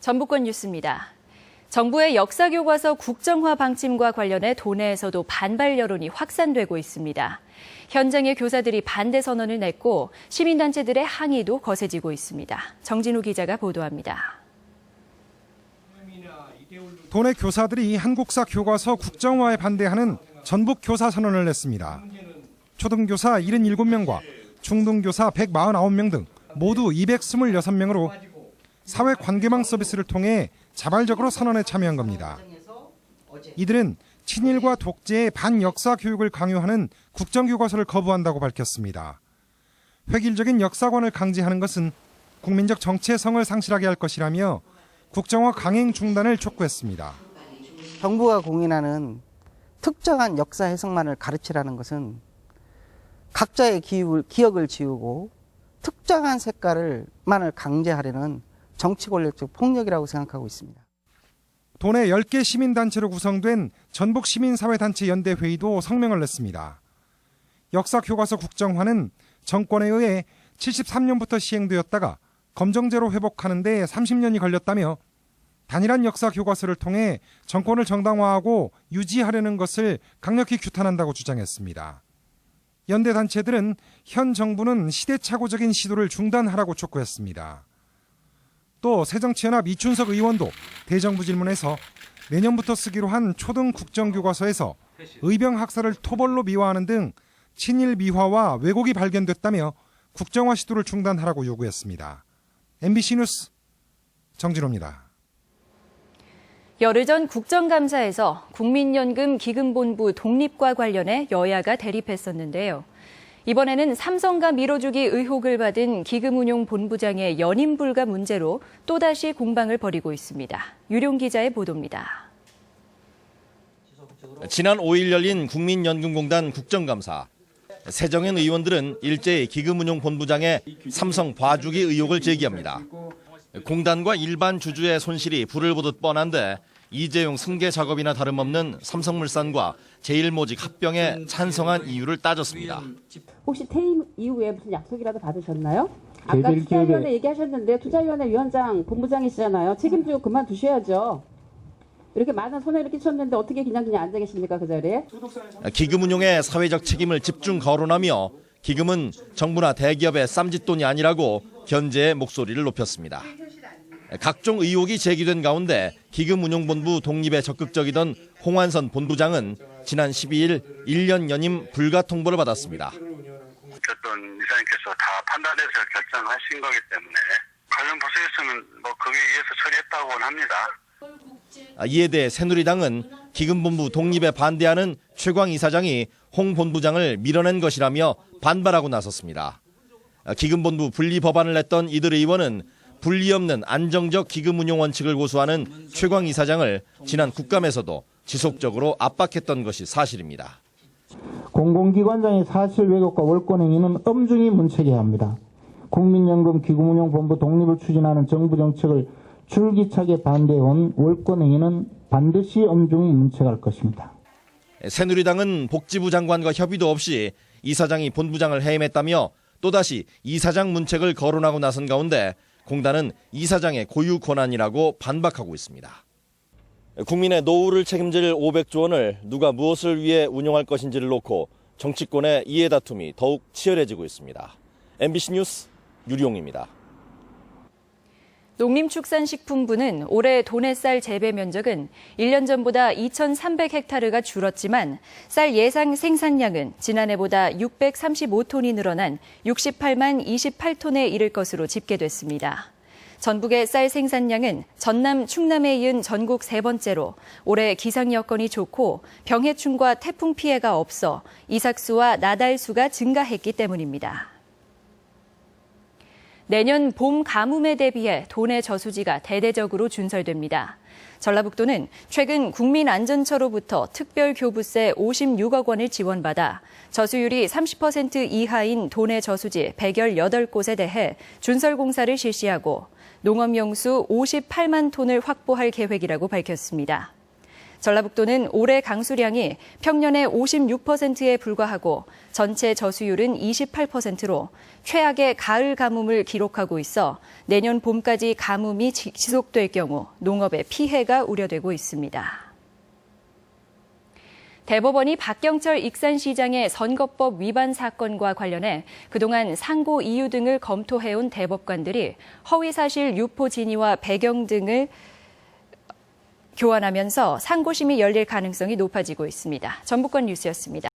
전북권 뉴스입니다. 정부의 역사교과서 국정화 방침과 관련해 도내에서도 반발 여론이 확산되고 있습니다. 현장의 교사들이 반대 선언을 냈고 시민단체들의 항의도 거세지고 있습니다. 정진우 기자가 보도합니다. 도내 교사들이 한국사 교과서 국정화에 반대하는 전북 교사 선언을 냈습니다. 초등교사 77명과 중등교사 149명 등 모두 226명으로 사회 관계망 서비스를 통해 자발적으로 선언에 참여한 겁니다. 이들은 친일과 독재의 반역사 교육을 강요하는 국정교과서를 거부한다고 밝혔습니다. 획일적인 역사관을 강제하는 것은 국민적 정체의 성을 상실하게 할 것이라며 국정화 강행 중단을 촉구했습니다. 정부가 공인하는 특정한 역사 해석만을 가르치라는 것은 각자의 기억을, 기억을 지우고 특정한 색깔을 만을 강제하려는 정치 권력적 폭력이라고 생각하고 있습니다. 도내 10개 시민단체로 구성된 전북 시민사회단체 연대 회의도 성명을 냈습니다. 역사교과서 국정화는 정권에 의해 73년부터 시행되었다가 검정제로 회복하는 데 30년이 걸렸다며 단일한 역사 교과서를 통해 정권을 정당화하고 유지하려는 것을 강력히 규탄한다고 주장했습니다. 연대 단체들은 현 정부는 시대착오적인 시도를 중단하라고 촉구했습니다. 또 새정치연합 이춘석 의원도 대정부 질문에서 내년부터 쓰기로 한 초등 국정교과서에서 의병 학살을 토벌로 미화하는 등 친일 미화와 왜곡이 발견됐다며 국정화 시도를 중단하라고 요구했습니다. MBC 뉴스 정진호입니다. 열흘 전 국정감사에서 국민연금 기금본부 독립과 관련해 여야가 대립했었는데요. 이번에는 삼성과 밀어주기 의혹을 받은 기금운용본부장의 연임 불가 문제로 또다시 공방을 벌이고 있습니다. 유룡 기자의 보도입니다. 지난 5일 열린 국민연금공단 국정감사. 세정현 의원들은 일제히 기금운용본부장의 삼성 봐주기 의혹을 제기합니다. 공단과 일반 주주의 손실이 불을 보듯 뻔한데 이재용 승계 작업이나 다름없는 삼성물산과 제일모직 합병에 찬성한 이유를 따졌습니다. 혹시 퇴임 이후에 무슨 약속이라도 받으셨나요? 아까 투자위원회 얘기하셨는데 투자위원회 위원장 본부장이시잖아요. 책임지고 그만두셔야죠. 이렇게 많은 손해를 끼쳤는데 어떻게 그냥 그냥 앉아 계십니까 그 자리에? 기금 운용의 사회적 책임을 집중 거론하며 기금은 정부나 대기업의 쌈짓돈이 아니라고 견제의 목소리를 높였습니다. 각종 의혹이 제기된 가운데 기금운용본부 독립에 적극적이던 홍완선 본부장은 지난 12일 1년 연임 불가 통보를 받았습니다. 어쨌든 이사님께서 다 판단해서 결정하신 거기 때문에 관련 부서에서는 뭐 거기에 의해서 처리했다고는 합니다. 아, 이에 대해 새누리당은 기금본부 독립에 반대하는 최광 이사장이 홍 본부장을 밀어낸 것이라며 반발하고 나섰습니다. 아, 기금본부 분리 법안을 냈던 이들 의원은 분리 없는 안정적 기금 운용 원칙을 고수하는 최광 이사장을 지난 국감에서도 지속적으로 압박했던 것이 사실입니다. 공공기관장의 사실 왜곡과 월권 행위는 엄중히 문책해야 합니다. 국민연금 기금운용본부 독립을 추진하는 정부 정책을 줄기차게 반대해온 월권 행위는 반드시 엄중히 문책할 것입니다. 새누리당은 복지부 장관과 협의도 없이 이사장이 본부장을 해임했다며 또다시 이사장 문책을 거론하고 나선 가운데 공단은 이사장의 고유 권한이라고 반박하고 있습니다. 국민의 노후를 책임질 500조 원을 누가 무엇을 위해 운용할 것인지를 놓고 정치권의 이해 다툼이 더욱 치열해지고 있습니다. MBC 뉴스 유리용입니다. 농림축산식품부는 올해 도내 쌀 재배 면적은 1년 전보다 2,300헥타르가 줄었지만 쌀 예상 생산량은 지난해보다 635톤이 늘어난 68만 28톤에 이를 것으로 집계됐습니다. 전북의 쌀 생산량은 전남, 충남에 이은 전국 세 번째로 올해 기상 여건이 좋고 병해충과 태풍 피해가 없어 이삭수와 나달수가 증가했기 때문입니다. 내년 봄 가뭄에 대비해 도내 저수지가 대대적으로 준설됩니다. 전라북도는 최근 국민안전처로부터 특별교부세 56억 원을 지원받아 저수율이 30% 이하인 도내 저수지 118곳에 대해 준설 공사를 실시하고 농업용수 58만 톤을 확보할 계획이라고 밝혔습니다. 전라북도는 올해 강수량이 평년의 56%에 불과하고 전체 저수율은 28%로 최악의 가을 가뭄을 기록하고 있어 내년 봄까지 가뭄이 지- 지속될 경우 농업에 피해가 우려되고 있습니다. 대법원이 박경철 익산시장의 선거법 위반 사건과 관련해 그동안 상고 이유 등을 검토해온 대법관들이 허위사실 유포 진위와 배경 등을 교환하면서 상고심이 열릴 가능성이 높아지고 있습니다. 전북권 뉴스였습니다.